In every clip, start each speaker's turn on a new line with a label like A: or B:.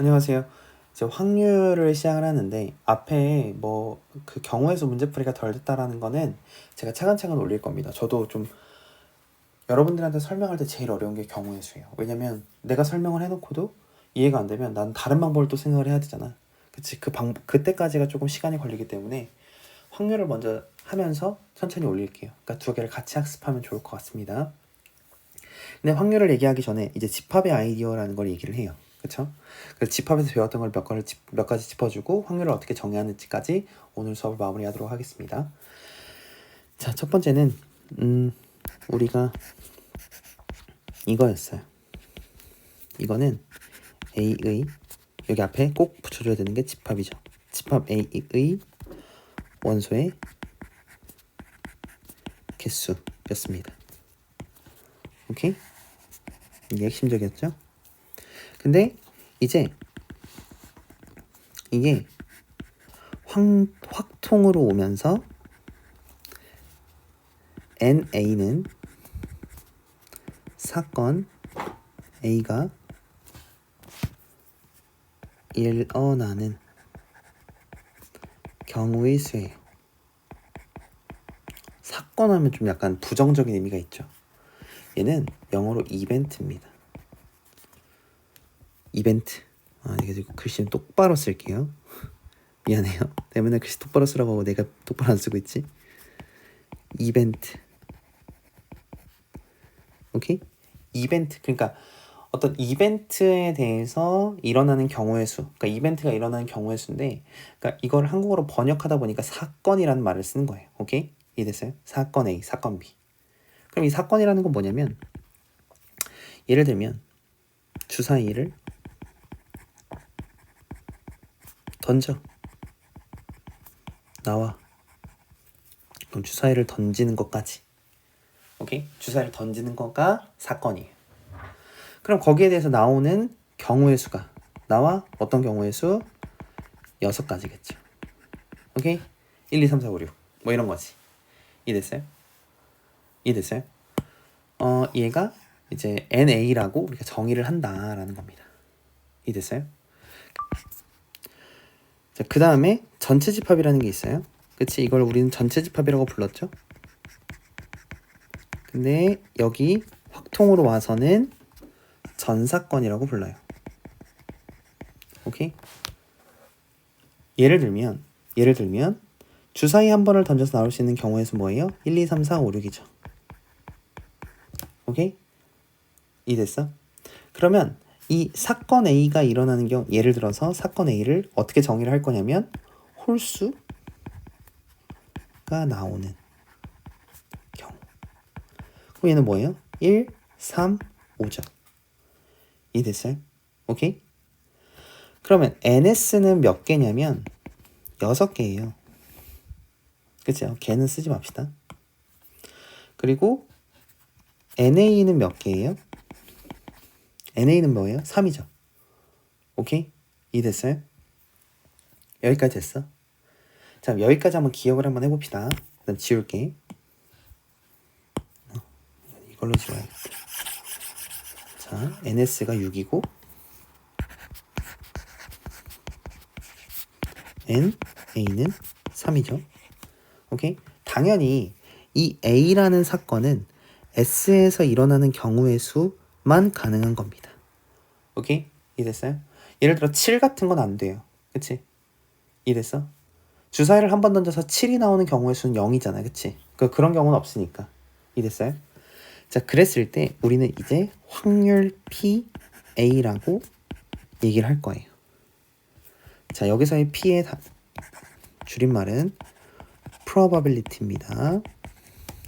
A: 안녕하세요. 이제 확률을 시작을 하는데 앞에 뭐 그 경우의 수 문제풀이가 덜 됐다라는 거는 제가 차근차근 올릴 겁니다. 저도 좀 여러분들한테 설명할 때 제일 어려운 게 경우의 수예요. 왜냐면 내가 설명을 해놓고도 이해가 안 되면 난 다른 방법을 또 생각을 해야 되잖아. 그치? 그 방, 그때까지가 조금 시간이 걸리기 때문에 확률을 먼저 하면서 천천히 올릴게요. 그러니까 두 개를 같이 학습하면 좋을 것 같습니다. 근데 확률을 얘기하기 전에 이제 집합의 아이디어라는 걸 얘기를 해요. 그쵸? 그래서 집합에서 배웠던 걸 몇 가지, 짚- 몇 가지 짚어주고 확률을 어떻게 정의하는지까지 오늘 수업을 마무리하도록 하겠습니다. 자, 첫 번째는 음, 우리가 이거였어요. 이거는 A의 여기 앞에 꼭 붙여줘야 되는 게 집합이죠. 집합 A의 원소의 개수였습니다. 오케이? 이게 핵심적이었죠? 근데 이제 이게 확, 확통으로 오면서 NA는 사건 A가 일어나는 경우의 수예요. 사건 하면 좀 약간 부정적인 의미가 있죠. 얘는 영어로 이벤트입니다. 이벤트. 아, 이게 글씨 는 똑바로 쓸게요. 미안해요. 내가 맨날 글씨 똑바로 쓰라고 하고 내가 똑바로 안 쓰고 있지. 이벤트. 오케이? 이벤트. 그러니까 어떤 이벤트에 대해서 일어나는 경우의 수. 그러니까 이벤트가 일어나는 경우의 수인데, 그러니까 이걸 한국어로 번역하다 보니까 사건이라는 말을 쓰는 거예요. 오케이? 이해됐어요? 사건 A, 사건 B. 그럼 이 사건이라는 건 뭐냐면, 예를 들면 주사위를 던져. 나와. 그럼 주사위를 던지는 것까지. 오케이? 주사위를 던지는 거가 사건이에요. 그럼 거기에 대해서 나오는 경우의 수가 나와 어떤 경우의 수? 여섯 가지겠죠. 오케이? 1, 2, 3, 4, 5, 6. 뭐 이런 거지. 이해됐어요? 이해됐어요? 어, 얘가 이제 NA라고 우리가 정의를 한다라는 겁니다. 이해됐어요? 자, 그 다음에 전체 집합이라는 게 있어요. 그치? 이걸 우리는 전체 집합이라고 불렀죠? 근데 여기 확통으로 와서는 전사건이라고 불러요. 오케이? 예를 들면 예를 들면 주사위 한 번을 던져서 나올 수 있는 경우의 수 뭐예요? 1, 2, 3, 4, 5, 6이죠. 오케이? 이해됐어? 그러면 이 사건 A가 일어나는 경우 예를 들어서 사건 A를 어떻게 정의를 할 거냐면 홀수가 나오는 경우. 그럼 얘는 뭐예요? 1, 3, 5죠. 이해됐어요? 오케이? 그러면 NS는 몇 개냐면 여섯 개예요. 그죠? 개는 쓰지 맙시다. 그리고 NA는 몇 개예요? NA는 뭐예요? 3이죠. 오케이? 이해됐어요? 여기까지 됐어? 자, 여기까지 한번 기억을 한번 해봅시다. 그 다음 지울게. 어, 이걸로 지워야겠다. 자, NS가 6이고 N, A는 3이죠. 오케이? 당연히 이 A라는 사건은 S에서 일어나는 경우의 수 만 가능한 겁니다. 오케이? 이해됐어요? 예를 들어 7 같은 건 안 돼요. 그치? 이해됐어? 주사위를 한 번 던져서 7이 나오는 경우의 수는 0이잖아. 그치? 그, 그런 경우는 없으니까. 이해됐어요? 자, 그랬을 때 우리는 이제 확률 PA라고 얘기를 할 거예요. 자, 여기서의 P의 다, 줄임말은 probability입니다.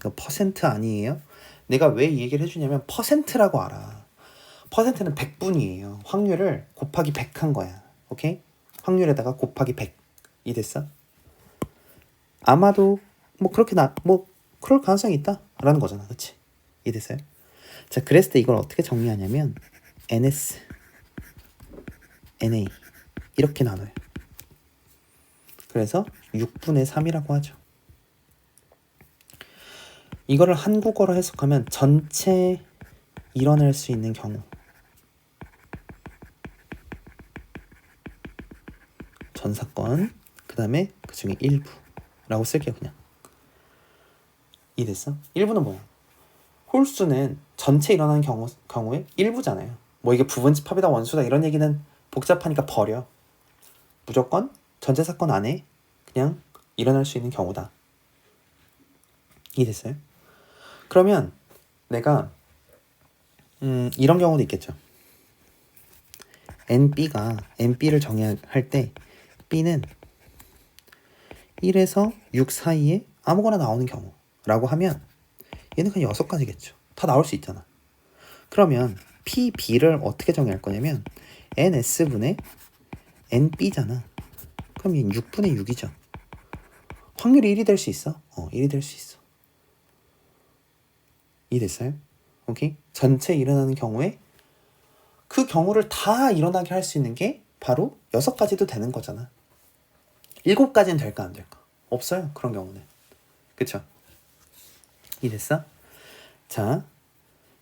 A: 그 퍼센트 아니에요. 내가 왜 이 얘기를 해주냐면 퍼센트라고 알아. 퍼센트는 100분이에요. 확률을 곱하기 100 한 거야. 오케이? 확률에다가 곱하기 100. 이 됐어? 아마도 뭐 그렇게 나 뭐 그럴 가능성이 있다라는 거잖아. 그치? 이해됐어요? 자, 그랬을 때 이걸 어떻게 정리하냐면 NS, NA 이렇게 나눠요. 그래서 6분의 3이라고 하죠. 이거를 한국어로 해석하면 전체 일어날 수 있는 경우 전 사건 그 다음에 그 중에 일부라고 쓸게요 그냥 이해됐어? 일부는 뭐야? 홀수는 전체 일어나는 경우, 경우에 일부잖아요 뭐 이게 부분집합이다 원수다 이런 얘기는 복잡하니까 버려 무조건 전체 사건 안에 그냥 일어날 수 있는 경우다 이해됐어요? 그러면 내가 음, 이런 경우도 있겠죠. NB가 NB를 정의할 때 B는 1에서 6 사이에 아무거나 나오는 경우라고 하면 얘는 그냥 여섯 가지겠죠. 다 나올 수 있잖아. 그러면 PB를 어떻게 정의할 거냐면 NS분의 NB잖아. 그럼 얘는 6분의 6이죠. 확률이 1이 될 수 있어? 어, 1이 될 수 있어. 이해됐어요? 오케이? 전체 일어나는 경우에 그 경우를 다 일어나게 할 수 있는 게 바로 여섯 가지도 되는 거잖아. 일곱 가지는 될까 안 될까? 없어요. 그런 경우는. 그쵸? 이해됐어? 자,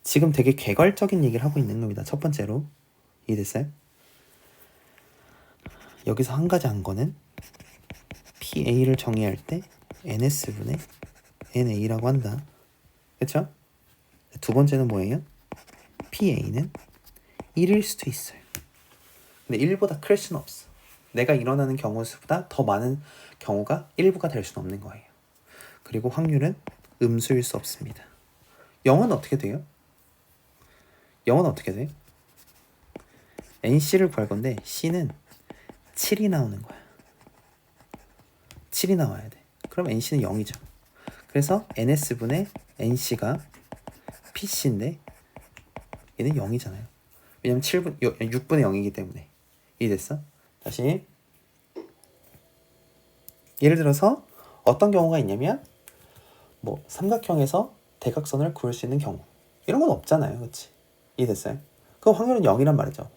A: 지금 되게 개괄적인 얘기를 하고 있는 겁니다. 첫 번째로. 이해됐어요? 여기서 한 가지 한 거는 PA를 정의할 때 NS분의 NA라고 한다. 그쵸? 두 번째는 뭐예요? PA는 1일 수도 있어요. 근데 1보다 클 수는 없어. 내가 일어나는 경우 수보다 더 많은 경우가 1부가 될 수는 없는 거예요. 그리고 확률은 음수일 수 없습니다. 0은 어떻게 돼요? 0은 어떻게 돼? NC를 구할 건데 C는 7이 나오는 거야. 7이 나와야 돼. 그럼 NC는 0이죠. 그래서 NS분의 NC가 PC인데 얘는 0이잖아요. 왜냐면 7분 6분의 0이기 때문에 이해됐어? 다시 예를 들어서 어떤 경우가 있냐면 뭐 삼각형에서 대각선을 그을 수 있는 경우 이런 건 없잖아요, 그렇지? 이해됐어요? 그럼 확률은 0이란 말이죠.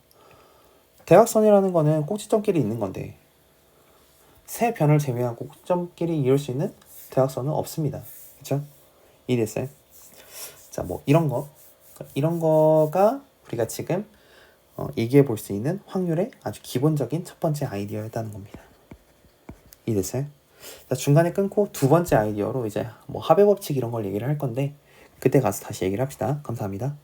A: 대각선이라는 거는 꼭지점끼리 있는 건데 세 변을 제외하고 꼭지점끼리 이을 수 있는 대각선은 없습니다. 그렇죠? 이해됐어요? 자, 뭐 이런 거 이런 거가 우리가 지금 어, 얘기해 볼 수 있는 확률의 아주 기본적인 첫 번째 아이디어였다는 겁니다. 이해됐어요? 자, 중간에 끊고 두 번째 아이디어로 이제 뭐 합의 법칙 이런 걸 얘기를 할 건데 그때 가서 다시 얘기를 합시다. 감사합니다.